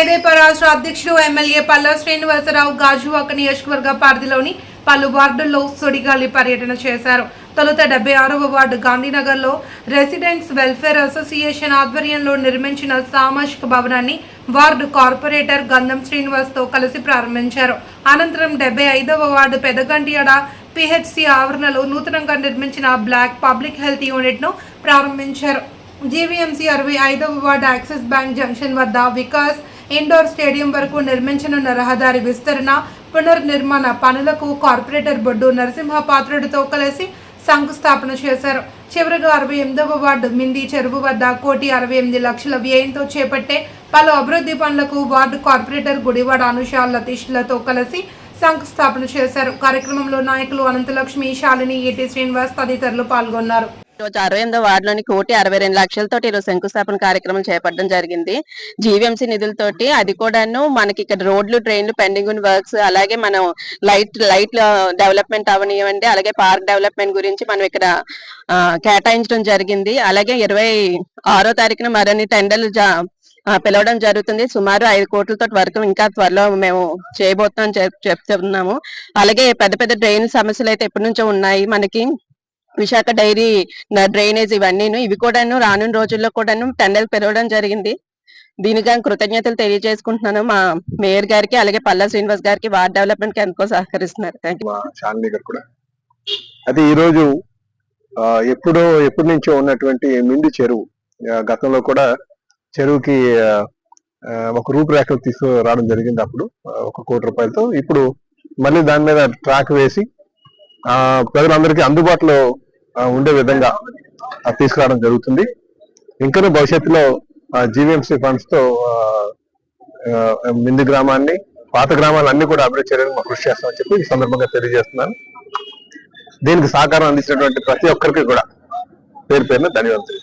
తెదేపా రాష్ట్ర అధ్యక్షుడు ఎమ్మెల్యే పల్ల శ్రీనివాసరావు గాజువాక నియోజకవర్గ పరిధిలోని పలు వార్డుల్లో సుడిగాలి పర్యటన చేశారు. తొలుత డెబ్బై ఆరవ వార్డు గాంధీనగర్లో రెసిడెంట్స్ వెల్ఫేర్ అసోసియేషన్ ఆధ్వర్యంలో నిర్మించిన సామాజిక భవనాన్ని వార్డు కార్పొరేటర్ గంధం శ్రీనివాస్తో కలిసి ప్రారంభించారు. అనంతరం డెబ్బై ఐదవ వార్డు పెదగంటియడ పిహెచ్సి ఆవరణలో నూతనంగా నిర్మించిన బ్లాక్ పబ్లిక్ హెల్త్ యూనిట్ను ప్రారంభించారు. జీవీఎంసీ అరవై ఐదవ వార్డు యాక్సిస్ బ్యాంక్ జంక్షన్ వద్ద వికాస్ ఇండోర్ స్టేడియం వరకు నిర్మించనున్న రహదారి విస్తరణ పునర్నిర్మాణ పనులకు కార్పొరేటర్ బొడ్డు నరసింహ పాత్రుడితో కలిసి శంకుస్థాపన చేశారు. చివరిగా అరవై ఎనిమిదవ వార్డు మింది చెరువు వద్ద కోటి అరవై ఎనిమిది లక్షల వ్యయంతో చేపట్టే పలు అభివృద్ధి పనులకు వార్డు కార్పొరేటర్ గుడివాడ అనుష లతీష్లతో కలిసి శంకుస్థాపన చేశారు. కార్యక్రమంలో నాయకులు అనంతలక్ష్మి శాలిని ఏటి శ్రీనివాస్ తదితరులు పాల్గొన్నారు. రోజు అరవై ఎనిమిదో వార్డులోని కోటి అరవై రెండు లక్షలతో ఈరోజు శంకుస్థాపన కార్యక్రమం చేపట్టడం జరిగింది. జీవీఎంసీ నిధులతోటి అది కూడాను మనకి ఇక్కడ రోడ్లు ట్రైన్లు పెండింగ్ ఉన్న వర్క్స్ అలాగే మనం లైట్ లైట్ డెవలప్మెంట్ అవనివ్వండి అలాగే పార్క్ డెవలప్మెంట్ గురించి మనం ఇక్కడ కేటాయించడం జరిగింది. అలాగే ఇరవై ఆరో తారీఖున మరిన్ని టెండర్లు పిలవడం జరుగుతుంది. సుమారు ఐదు కోట్లతో వర్క్ ఇంకా త్వరలో మేము చేయబోతున్నాం చెప్తున్నాము. అలాగే పెద్ద పెద్ద డ్రైన్ సమస్యలు అయితే ఎప్పటి నుంచో ఉన్నాయి. మనకి విశాఖ డైరీ డ్రైనేజ్ ఇవన్నీను. ఇవి కూడాను రానున్న రోజుల్లో కూడాను టెండర్ పెరగడం జరిగింది. దీనికి కృతజ్ఞతలు తెలియజేసుకుంటున్నాను మా మేయర్ గారికి అలాగే పల్లా శ్రీనివాస్ గారికి. వార్డ్ డెవలప్మెంట్కి ఎంతో సహకరిస్తున్నారు. థ్యాంక్ మా కూడా. అది ఈ రోజు ఎప్పుడో ఎప్పటి నుంచో ఉన్నటువంటి మిండి చెరువు గతంలో కూడా చెరువుకి ఒక రూపురేఖలు తీసుకురావడం జరిగింది అప్పుడు ఒక కోటి రూపాయలతో. ఇప్పుడు మళ్ళీ దాని మీద ట్రాక్ వేసి ప్రజలందరికీ అందుబాటులో ఉండే విధంగా తీసుకురావడం జరుగుతుంది. ఇంకనూ భవిష్యత్తులో జీవీఎంసీ ఫండ్స్తో ఆ, మింది గ్రామాన్ని పాత గ్రామాలన్నీ కూడా అభివృద్ధి చేయడానికి మా కృషి చేస్తామని చెప్పి ఈ సందర్భంగా తెలియజేస్తున్నాను. దీనికి సహకారం అందించినటువంటి ప్రతి ఒక్కరికి కూడా పేరు పేరున ధన్యవాదాలు.